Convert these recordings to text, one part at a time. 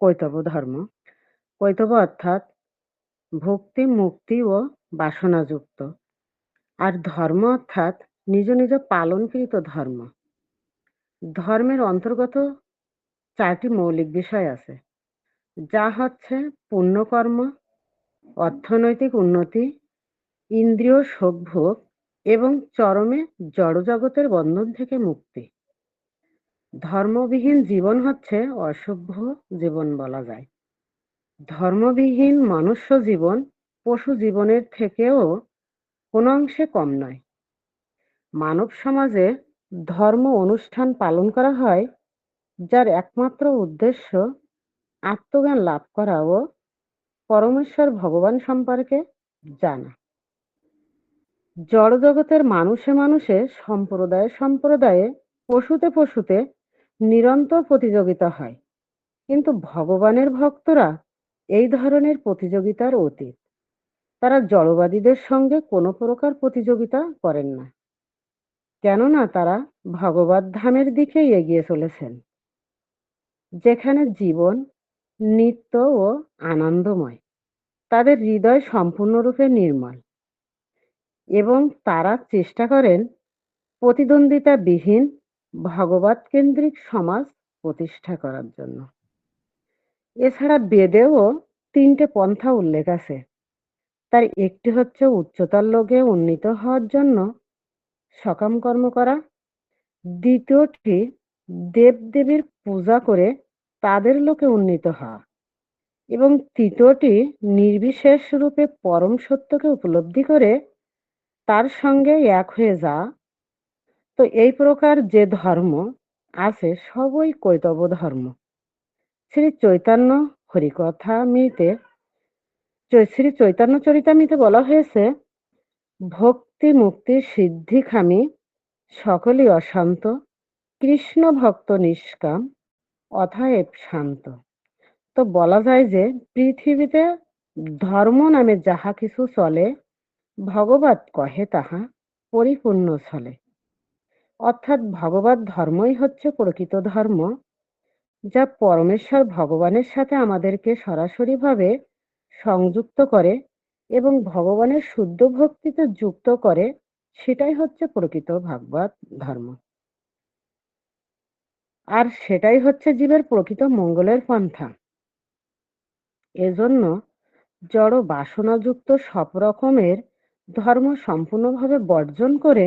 কৈতব ধর্ম। কৈতব অর্থাৎ ভক্তি, মুক্তি ও বাসনাযুক্ত আর ধর্ম অর্থাৎ নিজ নিজ পালনকৃত ধর্ম। ধর্মের অন্তর্গত চারটি মৌলিক বিষয় আছে। যা হচ্ছে পুণ্যকর্ম, অর্থনৈতিক উন্নতি, ইন্দ্রিয় সুখভোগ এবং চরমে জড়জগতের বন্ধন থেকে মুক্তি। ধর্মবিহীন জীবন হচ্ছে অসভ্য জীবন বলা যায়। ধর্মবিহীন মনুষ্য জীবন পশু জীবনের থেকেও কোনো অংশে কম নয়। মানব সমাজে ধর্ম অনুষ্ঠান পালন করা হয়, যার একমাত্র উদ্দেশ্য আত্মজ্ঞান লাভ করা ও পরমেশ্বর ভগবান সম্পর্কে জানা। জড়জগতের মানুষে মানুষে সম্প্রদায়ে সম্প্রদায়ে পশুতে পশুতে নিরন্তর প্রতিযোগিতা হয়। কিন্তু ভগবানের ভক্তরা এই ধরনের প্রতিযোগিতার অতীত। তারা জড়বাদীদের সঙ্গে কোনো প্রকার প্রতিযোগিতা করেন না। কেননা তারা ভগবত ধামের দিকেই এগিয়ে চলেছেন। যেখানে জীবন, নিত্য ও আনন্দময়, তাদের হৃদয় সম্পূর্ণরূপে নির্মল। এবং তারা চেষ্টা করেন প্রতিদ্বন্দ্বিতাবিহীন ভগবত কেন্দ্রিক সমাজ প্রতিষ্ঠা করার জন্য। এছাড়া বেদেও তিনটে পন্থা উল্লেখ আছে। তার একটি হচ্ছে উচ্চতার লোকে উন্নীত হওয়ার জন্য সকাম কর্ম করা। দ্বিতীয়টি, দেবদেবীর পূজা করে তাদের লোকে উন্নীত হওয়া। এবং তৃতীয়টি, নির্বিশেষ রূপে পরম সত্যকে উপলব্ধি করে তার সঙ্গে এক হয়ে যা তো এই প্রকার যে ধর্ম আছে সবই কৈতব ধর্ম। শ্রী চৈতন্য হরিকথামৃতে শ্রী চৈতন্য চরিতামিতে বলা হয়েছে, ভক্তি মুক্তি সিদ্ধিখামী সকলই অশান্ত, কৃষ্ণ ভক্ত নিষ্কাম, অথায়েব শান্ত। তো বলা যায় যে পৃথিবীতে ধর্ম নামে যাহা কিছু চলে ভগবত কহে তাহা পরিপূর্ণ চলে। অর্থাৎ ভগবত ধর্মই হচ্ছে প্রকৃত ধর্ম, যা পরমেশ্বর ভগবানের সাথে আমাদেরকে সরাসরিভাবে সংযুক্ত করে এবং ভগবানের শুদ্ধ ভক্তিতে যুক্ত করে, সেটাই হচ্ছে প্রকৃত ভাগবত ধর্ম। আর সেটাই হচ্ছে জীবের প্রকৃত মঙ্গলের পন্থা। এজন্য জড় বাসনাযুক্ত সব রকমের ধর্ম সম্পূর্ণভাবে বর্জন করে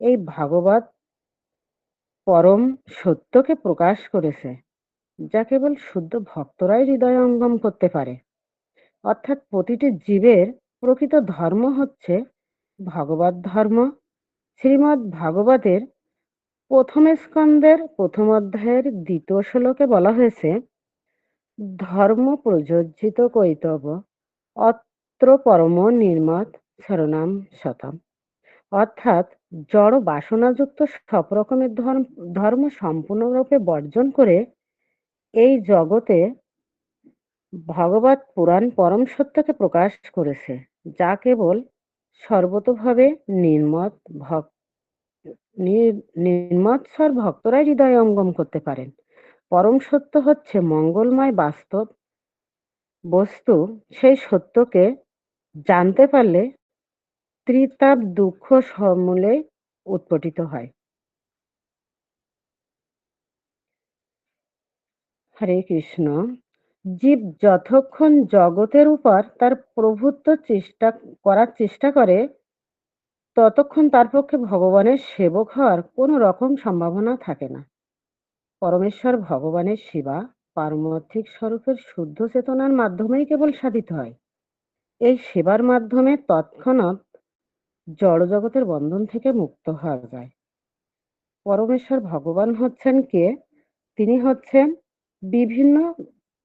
এই ভাগবত পরম সত্যকে প্রকাশ করেছে, যা কেবল শুদ্ধ ভক্তরাই হৃদয়ঙ্গম করতে পারে। অর্থাৎ প্রতিটি জীবের প্রকৃত ধর্ম হচ্ছে ভগবত ধর্ম। শ্রীমৎ ভাগবতের প্রথম স্কন্দের প্রথম অধ্যায়ের দ্বিতীয় শ্লোকে বলা হয়েছে, ধর্ম প্রযোজিত কৈতব অত্র পরম নির্মত শরণাম শতম। অর্থাৎ জড় বাসনাযুক্ত সব রকমের ধর্ম ধর্ম সম্পূর্ণরূপে বর্জন করে এই জগতে ভগবত পুরাণ পরম সত্যকে প্রকাশ করেছে, যা কেবল সর্বতভাবে নির্মত ভক্ত নির্মৎসর ভক্তরাই হৃদয় অঙ্গম করতে পারেন। পরম সত্য হচ্ছে মঙ্গলময় বাস্তব বস্তু, সেই সত্যকে জানতে পারলে ত্রিতাপ দুঃখ সমূলে উৎপটিত হয়। হরে কৃষ্ণ, জীব যতক্ষণ জগতের উপর তার প্রভুত্ব চেষ্টা করার চেষ্টা করে, ততক্ষণ তার পক্ষে ভগবানের সেবক হওয়ার কোনো রকম সম্ভাবনা থাকে না। পরমেশ্বর ভগবানের সেবা পারমার্থিক স্বরূপের শুদ্ধ চেতনার মাধ্যমেই কেবল সাধিত হয়। এই সেবার মাধ্যমে তৎক্ষণাৎ জড়জগতের বন্ধন থেকে মুক্ত হওয়া যায়। পরমেশ্বর ভগবান হচ্ছেন কে? তিনি হচ্ছেন বিভিন্ন,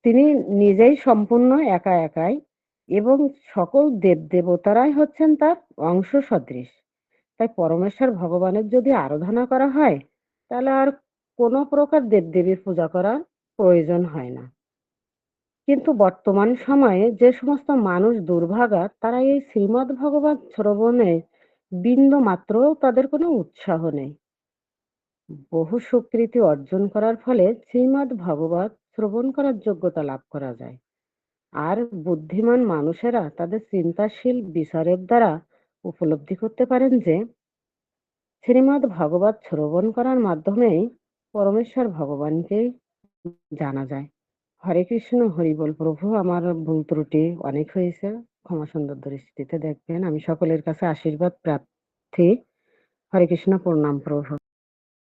তিনি নিজেই সম্পূর্ণ একা একাই এবং সকল দেব দেবতারাই হচ্ছেন তার অংশ সদৃশ। তাই পরমেশ্বর ভগবানের যদি আরাধনা করা হয়, তাহলে আর কোনো প্রকার দেবদেবীর পূজা করার প্রয়োজন হয় না। কিন্তু বর্তমান সময়ে যে সমস্ত মানুষ দুর্ভাগা, তারা এই শ্রীমৎ ভগবত শ্রবণে বিন্দু মাত্রও তাদের কোনো উৎসাহ নেই। বহু স্বীকৃতি অর্জন করার ফলে শ্রীমৎ ভগবত শ্রবণ করার যোগ্যতা লাভ করা যায়। আর বুদ্ধিমান মানুষেরা তাদের চিন্তাশীল বিচারের দ্বারা উপলব্ধি করতে পারেন যে শ্রীমৎ ভগবত শ্রবণ করার মাধ্যমেই পরমেশ্বর ভগবানকেই জানা যায়। হরে কৃষ্ণ, হরি বল প্রভু। আমার ভুল ত্রুটি অনেক হয়েছে। ক্ষমা সুন্দর দৃষ্টিতে দেখবেন। আমি সকলের কাছে আশীর্বাদ, প্রার্থী। হরে কৃষ্ণ, প্রণাম প্রভু।